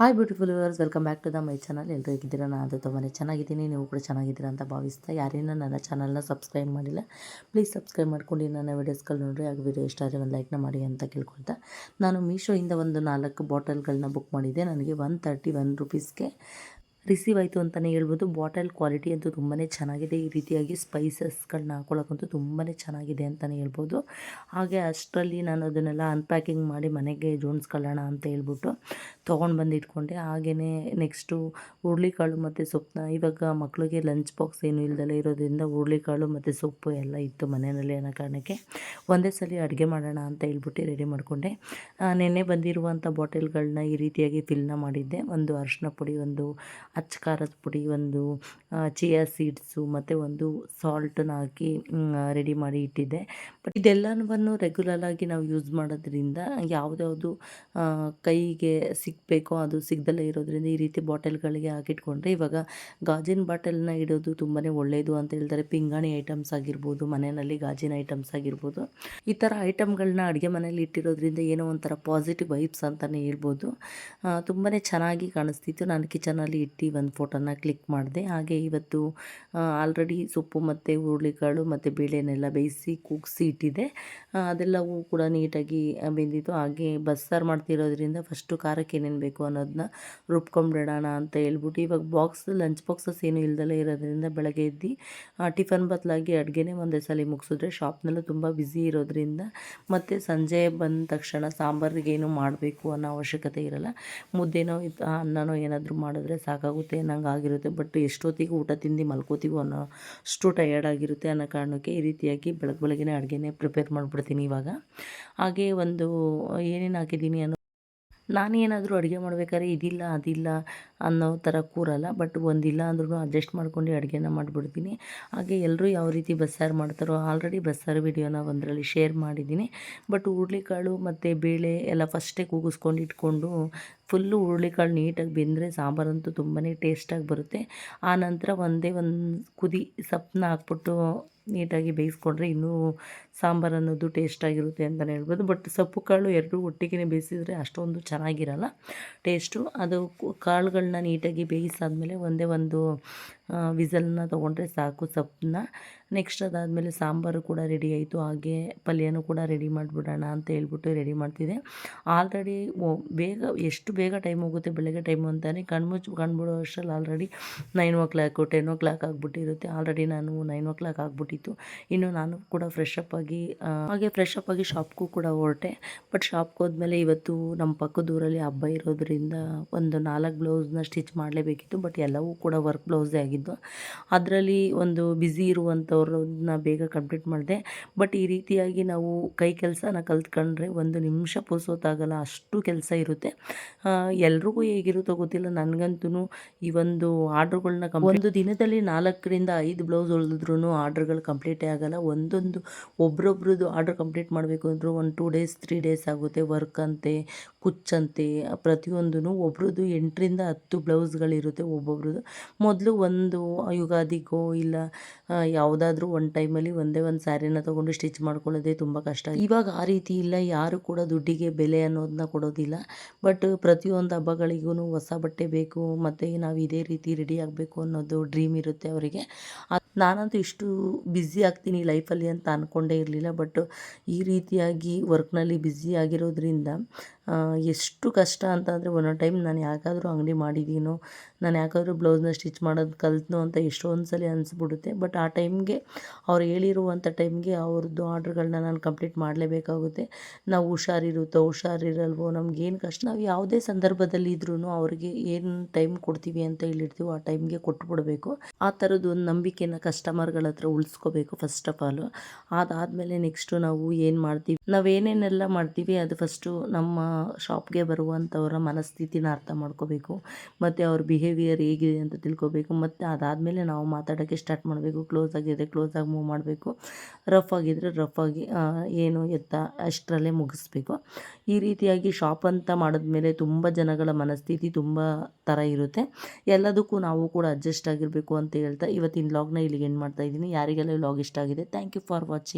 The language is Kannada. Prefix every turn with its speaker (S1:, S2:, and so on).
S1: Hi beautiful viewers welcome back to the my channel ಎಲ್ಲರೂ ಹೇಗಿದ್ದೀರಾ? ನಾನು ತುಂಬಾ ಚೆನ್ನಾಗಿದ್ದೀನಿ. ನೀವು ಕೂಡ ಚೆನ್ನಾಗಿದ್ದೀರಾ ಅಂತ ಭಾವಿಸ್ತಾ ಯಾರೇನು ನನ್ನ ಚಾನಲ್ನ ಸಬ್ಸ್ಕ್ರೈಬ್ ಮಾಡಿಲ್ಲ. ಪ್ಲೀಸ್ ಸಬ್ಸ್ಕ್ರೈಬ್ ಮಾಡ್ಕೊಂಡು ನನ್ನ ವೀಡಿಯೋಸ್ಗಳು ನೋಡಿರಿ. ಆಗ ವೀಡಿಯೋ ಇಷ್ಟ ಆದರೆ ಒಂದು ಲೈಕ್ನ ಮಾಡಿ ಅಂತ ಕೇಳ್ಕೊಳ್ತಾ. ನಾನು ಮೀಶೋಯಿಂದ ಒಂದು ನಾಲ್ಕು ಬಾಟಲ್ಗಳನ್ನ ಬುಕ್ ಮಾಡಿದ್ದೆ. ನನಗೆ ಒನ್ ತರ್ಟಿ ಒನ್ ರುಪೀಸ್ಗೆ ರಿಸೀವ್ ಆಯಿತು ಅಂತಲೇ ಹೇಳ್ಬೋದು. ಬಾಟಲ್ ಕ್ವಾಲಿಟಿ ಅಂತೂ ತುಂಬಾ ಚೆನ್ನಾಗಿದೆ. ಈ ರೀತಿಯಾಗಿ ಸ್ಪೈಸಸ್ಗಳನ್ನ ಹಾಕೊಳ್ಳೋಕ್ಕಂತೂ ತುಂಬಾ ಚೆನ್ನಾಗಿದೆ ಅಂತಲೇ ಹೇಳ್ಬೋದು. ಹಾಗೆ ಅಷ್ಟರಲ್ಲಿ ನಾನು ಅದನ್ನೆಲ್ಲ ಅನ್ಪ್ಯಾಕಿಂಗ್ ಮಾಡಿ ಮನೆಗೆ ಜೋಡಿಸ್ಕೊಳ್ಳೋಣ ಅಂತ ಹೇಳ್ಬಿಟ್ಟು ತೊಗೊಂಡು ಬಂದು ಇಟ್ಕೊಂಡೆ ಹಾಗೆಯೇ ನೆಕ್ಸ್ಟು ಹುರುಳಿಕಾಳು ಮತ್ತು ಸೊಪ್ಪನ್ನ ಇವಾಗ ಮಕ್ಕಳಿಗೆ ಲಂಚ್ ಬಾಕ್ಸ್ ಏನು ಇಲ್ದಲೇ ಇರೋದ್ರಿಂದ ಹುರುಳಿಕಾಳು ಮತ್ತು ಸೊಪ್ಪು ಎಲ್ಲ ಇತ್ತು ಮನೆಯಲ್ಲಿ ಅನ್ನೋ ಕಾರಣಕ್ಕೆ ಒಂದೇ ಸಲ ಅಡುಗೆ ಮಾಡೋಣ ಅಂತ ಹೇಳ್ಬಿಟ್ಟು ರೆಡಿ ಮಾಡಿಕೊಂಡೆ. ನೆನ್ನೆ ಬಂದಿರುವಂಥ ಬಾಟಲ್ಗಳನ್ನ ಈ ರೀತಿಯಾಗಿ ಫಿಲ್ನ ಮಾಡಿದ್ದೆ. ಒಂದು ಅರಿಶಿನ ಪುಡಿ, ಒಂದು ಅಚ್ಚ ಖಾರದ ಪುಡಿ ಒಂದು ಚಿಯಾ ಸೀಡ್ಸು ಮತ್ತು ಒಂದು ಸಾಲ್ಟನ್ನು ಹಾಕಿ ರೆಡಿ ಮಾಡಿ ಇಟ್ಟಿದ್ದೆ. ಬಟ್ ಇದೆಲ್ಲವನ್ನು ರೆಗ್ಯುಲರಾಗಿ ನಾವು ಯೂಸ್ ಮಾಡೋದ್ರಿಂದ ಯಾವುದ್ಯಾವುದು ಕೈಗೆ ಸಿಗಬೇಕೋ ಅದು ಸಿಗ್ದಲ್ಲೇ ಇರೋದ್ರಿಂದ ಈ ರೀತಿ ಬಾಟಲ್ಗಳಿಗೆ ಹಾಕಿಟ್ಕೊಂಡ್ರೆ ಇವಾಗ ಗಾಜಿನ ಬಾಟಲ್ನ ಇಡೋದು ತುಂಬಾ ಒಳ್ಳೆಯದು ಅಂತ ಹೇಳ್ತಾರೆ. ಪಿಂಗಾಣಿ ಐಟಮ್ಸ್ ಆಗಿರ್ಬೋದು, ಮನೆಯಲ್ಲಿ ಗಾಜಿನ ಐಟಮ್ಸ್ ಆಗಿರ್ಬೋದು. ಈ ಥರ ಐಟಮ್ಗಳನ್ನ ಅಡುಗೆ ಮನೇಲಿ ಇಟ್ಟಿರೋದ್ರಿಂದ ಏನೋ ಒಂಥರ ಪಾಸಿಟಿವ್ ವೈಬ್ಸ್ ಅಂತಲೇ ಹೇಳ್ಬೋದು. ತುಂಬಾ ಚೆನ್ನಾಗಿ ಕಾಣಿಸ್ತಿತ್ತು. ನಾನು ಕಿಚನಲ್ಲಿ ಇಟ್ಟು ಒಂದು ಫೋಟೋನ ಕ್ಲಿಕ್ ಮಾಡಿದೆ. ಹಾಗೆ ಇವತ್ತು ಆಲ್ರೆಡಿ ಸೊಪ್ಪು ಮತ್ತು ಹುರುಳಿಕಾಳು ಮತ್ತು ಬೇಳೆನೆಲ್ಲ ಬೇಯಿಸಿ ಕೂಗಿಸಿ ಇಟ್ಟಿದೆ. ಅದೆಲ್ಲವೂ ಕೂಡ ನೀಟಾಗಿ ಬೆಂದಿತ್ತು. ಹಾಗೆ ಬಸ್ಸಾರು ಮಾಡ್ತಿರೋದ್ರಿಂದ ಫಸ್ಟು ಖಾರಕ್ಕೆ ಏನೇನು ಬೇಕು ಅನ್ನೋದನ್ನ ರುಬ್ಕೊಂಬಿಡೋಣ ಅಂತ ಹೇಳ್ಬಿಟ್ಟು ಇವಾಗ ಬಾಕ್ಸ್ ಲಂಚ್ ಬಾಕ್ಸಸ್ ಏನು ಇಲ್ದಲೇ ಇರೋದ್ರಿಂದ ಬೆಳಗ್ಗೆ ಎದ್ದು ಟಿಫನ್ ಬದಲಾಗಿ ಅಡುಗೆನೇ ಒಂದೇ ಸಲ ಮುಗಿಸಿದ್ರೆ ಶಾಪ್ನಲ್ಲೂ ತುಂಬ ಬ್ಯುಸಿ ಇರೋದ್ರಿಂದ ಮತ್ತು ಸಂಜೆ ಬಂದ ತಕ್ಷಣ ಸಾಂಬಾರಿಗೇನು ಮಾಡಬೇಕು ಅನ್ನೋ ಅವಶ್ಯಕತೆ ಇರಲ್ಲ. ಮುದ್ದೆನೋ ಅನ್ನನೋ ಏನಾದರೂ ಮಾಡಿದ್ರೆ ಸಾಕಾಗುತ್ತೆ. ನಂಗೆ ಆಗಿರುತ್ತೆ. ಬಟ್ ಎಷ್ಟೊತ್ತಿಗೆ ಊಟ ತಿಂದು ಮಲ್ಕೋತೀವೋ ಅನ್ನೋ ಅಷ್ಟು ಟಯರ್ಡ್ ಆಗಿರುತ್ತೆ ಅನ್ನೋ ಕಾರಣಕ್ಕೆ ಈ ರೀತಿಯಾಗಿ ಬೆಳಗ್ಗೆ ಬೆಳಗ್ಗೆ ಅಡುಗೆನೇ ಪ್ರಿಪೇರ್ ಮಾಡಿಬಿಡ್ತೀನಿ ಇವಾಗ. ಹಾಗೆ ಒಂದು ಏನೇನು ಹಾಕಿದ್ದೀನಿ ಅನ್ನೋ ನಾನೇನಾದರೂ ಅಡುಗೆ ಮಾಡ್ಬೇಕಾದ್ರೆ ಇದಿಲ್ಲ, ಅದಿಲ್ಲ ಅನ್ನೋ ಥರ ಕೂರಲ್ಲ. ಬಟ್ ಒಂದಿಲ್ಲ ಅಂದ್ರೂ ಅಡ್ಜಸ್ಟ್ ಮಾಡ್ಕೊಂಡು ಅಡುಗೆನ ಮಾಡಿಬಿಡ್ತೀನಿ. ಹಾಗೆ ಎಲ್ಲರೂ ಯಾವ ರೀತಿ ಬಸ್ಸಾರು ಮಾಡ್ತಾರೋ ಆಲ್ರೆಡಿ ಬಸ್ಸಾರು ವಿಡಿಯೋನ ಒಂದರಲ್ಲಿ ಶೇರ್ ಮಾಡಿದ್ದೀನಿ. ಬಟ್ ಹುರುಳಿಕಾಳು ಮತ್ತು ಬೇಳೆ ಎಲ್ಲ ಫಸ್ಟೇ ಕೂಗಿಸ್ಕೊಂಡು ಇಟ್ಕೊಂಡು ಫುಲ್ಲು ಹುರುಳಿಕಾಳು ನೀಟಾಗಿ ಬೆಂದರೆ ಸಾಂಬಾರಂತೂ ತುಂಬಾ ಟೇಸ್ಟಾಗಿ ಬರುತ್ತೆ. ಆ ನಂತರ ಒಂದೇ ಒಂದು ಕುದಿ ಸಪ್ಪನ್ನ ಹಾಕ್ಬಿಟ್ಟು ನೀಟಾಗಿ ಬೇಯಿಸ್ಕೊಂಡ್ರೆ ಇನ್ನೂ ಸಾಂಬಾರು ಅನ್ನೋದು ಟೇಸ್ಟಾಗಿರುತ್ತೆ ಅಂತಲೇ ಹೇಳ್ಬೋದು. ಬಟ್ ಸೊಪ್ಪು ಕಾಳು ಎರಡೂ ಒಟ್ಟಿಗೆ ಬೇಯಿಸಿದರೆ ಅಷ್ಟೊಂದು ಚೆನ್ನಾಗಿರಲ್ಲ ಟೇಸ್ಟು ಅದು ಕಾಳುಗಳನ್ನ ನೀಟಾಗಿ ಬೇಯಿಸಾದ್ಮೇಲೆ ಒಂದೇ ಒಂದು ವಿಸಲನ್ನ ತೊಗೊಂಡ್ರೆ ಸಾಕು ಸೊಪ್ಪನ್ನ. ನೆಕ್ಸ್ಟ್ ಅದಾದಮೇಲೆ ಸಾಂಬಾರು ಕೂಡ ರೆಡಿ ಆಯಿತು. ಹಾಗೆ ಪಲ್ಯನೂ ಕೂಡ ರೆಡಿ ಮಾಡಿಬಿಡೋಣ ಅಂತ ಹೇಳ್ಬಿಟ್ಟು ರೆಡಿ ಮಾಡ್ತಿದ್ದೆ. ಆಲ್ರೆಡಿ ಬೇಗ, ಎಷ್ಟು ಬೇಗ ಟೈಮ್ ಹೋಗುತ್ತೆ ಬೆಳಗ್ಗೆ ಟೈಮು ಅಂತಲೇ ಕಣ್ಮುಚ್ಚು ಕಣ್ಬಿಡೋ ಅಷ್ಟರಲ್ಲಿ already nine o'clock ten o'clock ಆಗಿಬಿಟ್ಟಿರುತ್ತೆ. Already ನಾನು ನೈನ್ ಓ ಕ್ಲಾಕ್ ಆಗಿಬಿಟ್ಟಿತ್ತು. ಇನ್ನು ನಾನು ಕೂಡ ಫ್ರೆಶ್ ಆಗಿ ಹಾಗೆ ಫ್ರೆಶ್ ಅಪ್ ಆಗಿ ಶಾಪ್ಗೂ ಕೂಡ ಹೊರಟೆ. ಬಟ್ ಶಾಪ್ಗೆ ಹೋದ್ಮೇಲೆ ಇವತ್ತು ನಮ್ಮ ಪಕ್ಕದೂರಲ್ಲಿ ಹಬ್ಬ ಇರೋದ್ರಿಂದ ಒಂದು ನಾಲ್ಕು ಬ್ಲೌಸ್ನ ಸ್ಟಿಚ್ ಮಾಡಲೇಬೇಕಿತ್ತು. ಬಟ್ ಎಲ್ಲವೂ ಕೂಡ ವರ್ಕ್ ಬ್ಲೌಸೇ ಆಗಿದ್ದು ಅದರಲ್ಲಿ ಒಂದು ಬ್ಯುಸಿ ಇರುವಂಥವ್ರನ್ನ ಬೇಗ ಕಂಪ್ಲೀಟ್ ಮಾಡಿದೆ. ಬಟ್ ಈ ರೀತಿಯಾಗಿ ನಾವು ಕೈ ಕೆಲಸನ ಕಲ್ತ್ಕೊಂಡ್ರೆ ಒಂದು ನಿಮಿಷ ಪುರ್ಸೋತಾಗಲ್ಲ ಅಷ್ಟು ಕೆಲಸ ಇರುತ್ತೆ. ಎಲ್ರಿಗೂ ಹೇಗಿರುತ್ತೋ ಗೊತ್ತಿಲ್ಲ. ನನಗಂತೂ ಈ ಒಂದು ಆರ್ಡ್ರ್ಗಳನ್ನ ಒಂದು ದಿನದಲ್ಲಿ ನಾಲ್ಕರಿಂದ ಐದು ಬ್ಲೌಸ್ ಹೊಲಿದ್ರೂ ಆರ್ಡ್ರ್ಗಳು ಕಂಪ್ಲೀಟೇ ಆಗಲ್ಲ. ಒಂದೊಂದು ಒಬ್ರೊಬ್ರದ್ದು ಆರ್ಡ್ರ್ ಕಂಪ್ಲೀಟ್ ಮಾಡಬೇಕು ಅಂದರೂ ಒಂದು ಟೂ ಡೇಸ್ ತ್ರೀ ಡೇಸ್ ಆಗುತ್ತೆ. ವರ್ಕ್ ಅಂತೆ ಕುಚ್ಚಂತೆ ಪ್ರತಿಯೊಂದೂ ಒಬ್ರದ್ದು ಎಂಟರಿಂದ ಹತ್ತು ಬ್ಲೌಸ್ಗಳಿರುತ್ತೆ ಒಬ್ಬೊಬ್ರದ್ದು. ಮೊದಲು ಒಂದು ಯುಗಾದಿಗೋ ಇಲ್ಲ ಯಾವುದಾದ್ರೂ ಒಂದು ಟೈಮಲ್ಲಿ ಒಂದೇ ಒಂದು ಸ್ಯಾರಿನ ತೊಗೊಂಡು ಸ್ಟಿಚ್ ಮಾಡ್ಕೊಳ್ಳೋದೇ ತುಂಬ ಕಷ್ಟ. ಇವಾಗ ಆ ರೀತಿ ಇಲ್ಲ, ಯಾರು ಕೂಡ ದುಡ್ಡಿಗೆ ಬೆಲೆ ಅನ್ನೋದನ್ನ ಕೊಡೋದಿಲ್ಲ. ಬಟ್ ಪ್ರತಿಯೊಂದು ಹಬ್ಬಗಳಿಗೂ ಹೊಸ ಬಟ್ಟೆ ಬೇಕು, ಮತ್ತು ನಾವು ಇದೇ ರೀತಿ ರೆಡಿ ಆಗಬೇಕು ಅನ್ನೋದು ಡ್ರೀಮ್ ಇರುತ್ತೆ ಅವರಿಗೆ. ನಾನಂತೂ ಇಷ್ಟು ಬ್ಯುಸಿ ಆಗ್ತೀನಿ ಲೈಫಲ್ಲಿ ಅಂತ ಅಂದ್ಕೊಂಡೇ ಇರಲಿಲ್ಲ ಬಟ್ ಈ ರೀತಿಯಾಗಿ ವರ್ಕ್ನಲ್ಲಿ ಬ್ಯುಸಿ ಆಗಿರೋದ್ರಿಂದ ಎಷ್ಟು ಕಷ್ಟ ಅಂತಂದರೆ ಒಂದೊಂದು ಟೈಮ್ ನಾನು ಯಾಕಾದರೂ ಅಂಗಡಿ ಮಾಡಿದ್ದೀನೋ ನಾನು ಯಾಕಾದರೂ ಬ್ಲೌಸ್ನ ಸ್ಟಿಚ್ ಮಾಡೋದು ಕಲ್ತ್ನೋ ಅಂತ ಎಷ್ಟೊಂದು ಸಲ ಅನಿಸ್ಬಿಡುತ್ತೆ. ಬಟ್ ಆ ಟೈಮ್ಗೆ ಅವ್ರು ಹೇಳಿರುವಂಥ ಟೈಮ್ಗೆ ಅವ್ರದ್ದು ಆರ್ಡ್ರ್ಗಳನ್ನ ನಾನು ಕಂಪ್ಲೀಟ್ ಮಾಡಲೇಬೇಕಾಗುತ್ತೆ. ನಾವು ಹುಷಾರಿರುತ್ತೋ, ಹುಷಾರಿರಲ್ವೋ ನಮ್ಗೇನು ಕಷ್ಟ, ನಾವು ಯಾವುದೇ ಸಂದರ್ಭದಲ್ಲಿ ಇದ್ರೂ ಅವ್ರಿಗೆ ಏನು ಟೈಮ್ ಕೊಡ್ತೀವಿ ಅಂತ ಹೇಳಿರ್ತೀವೋ ಆ ಟೈಮ್ಗೆ ಕೊಟ್ಬಿಡಬೇಕು ಆ ಥರದ್ದು ಒಂದು ನಂಬಿಕೆನ ಕಸ್ಟಮರ್ಗಳ ಹತ್ರ ಉಳಿಸ್ಕೋಬೇಕು ಫಸ್ಟ್ ಆಫ್ ಆಲ್ ಅದಾದಮೇಲೆ ನೆಕ್ಸ್ಟು ನಾವು ಏನು ಮಾಡ್ತೀವಿ, ನಾವು ಏನೇನೆಲ್ಲ ಮಾಡ್ತೀವಿ, ಅದು ಫಸ್ಟು ನಮ್ಮ ಶಾಪ್ಗೆ ಬರುವಂಥವರ ಮನಸ್ಥಿತಿನ ಅರ್ಥ ಮಾಡ್ಕೋಬೇಕು, ಮತ್ತು ಅವ್ರ ಬಿಹೇವಿಯರ್ ಹೇಗಿದೆ ಅಂತ ತಿಳ್ಕೊಬೇಕು, ಮತ್ತು ಅದಾದಮೇಲೆ ನಾವು ಮಾತಾಡೋಕ್ಕೆ ಸ್ಟಾರ್ಟ್ ಮಾಡಬೇಕು ಕ್ಲೋಸ್ ಆಗಿದ್ದರೆ ಕ್ಲೋಸಾಗಿ ಮೂವ್ ಮಾಡಬೇಕು ರಫ್ ಆಗಿದ್ದರೆ ರಫ್ ಆಗಿ ಏನು ಎತ್ತ ಅಷ್ಟರಲ್ಲೇ ಮುಗಿಸ್ಬೇಕು. ಈ ರೀತಿಯಾಗಿ ಶಾಪ್ ಅಂತ ಮಾಡಿದ್ಮೇಲೆ ತುಂಬ ಜನಗಳ ಮನಸ್ಥಿತಿ ತುಂಬ ಥರ ಇರುತ್ತೆ. ಎಲ್ಲದಕ್ಕೂ ನಾವು ಕೂಡ ಅಡ್ಜಸ್ಟ್ ಆಗಿರಬೇಕು ಅಂತ ಹೇಳ್ತಾ ಇವತ್ತಿನ ಲಾಗ್ನ ಇಲ್ಲಿಗೆ ಎಂಡ್ ಮಾಡ್ತಾ ಇದ್ದೀನಿ. ಯಾರಿಗೆಲ್ಲ ಲಾಗ್ ಇಷ್ಟ ಆಗಿದೆ ಥ್ಯಾಂಕ್ ಯು ಫಾರ್ ವಾಚಿಂಗ್